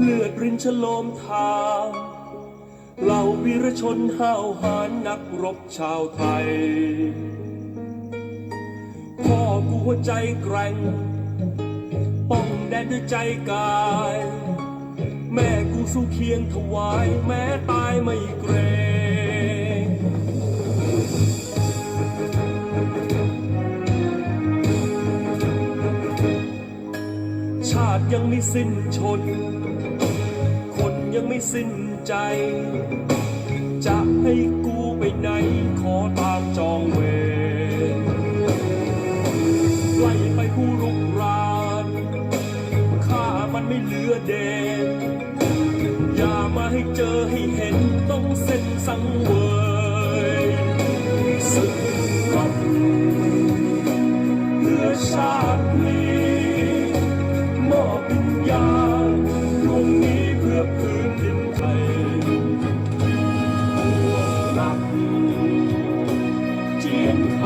เลือดรินฉโลมทางเหล่าวีรชนห้าวหาญนักรบชาวไทย พ่อกูหัวใจแกร่ง ป้องแดนด้วยใจกาย แม่กูสู้เคียงถวายแม้ตายไม่เกรง ยังไม่สิ้นชน คนยังไม่สิ้นใจ จะให้กูไปไหนขอตามจองเวรไล่ไปผู้รุกรานฆ่ามันไม่เหลือเดนอย่ามาให้เจอให้เห็นต้องเส้นสังเวยศึกรบ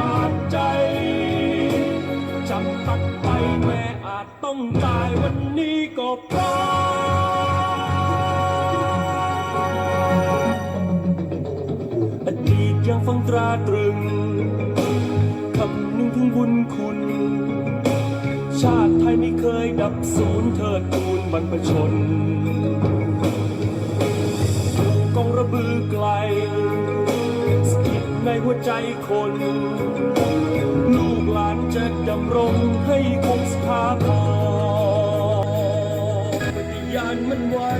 ขาดใจจำตัดไปแม้อาจต้องตายวันนี้ก็เพราะอดีตยังฟังตราตรึงคำนึงถึงบุญคุณ ชาติไทยไม่เคยดับสูญเทิดทูนบรรพชน ในหัวใจคน ลูกหลานจะดำรงให้คงสภาพรปฏิญาณมันไว้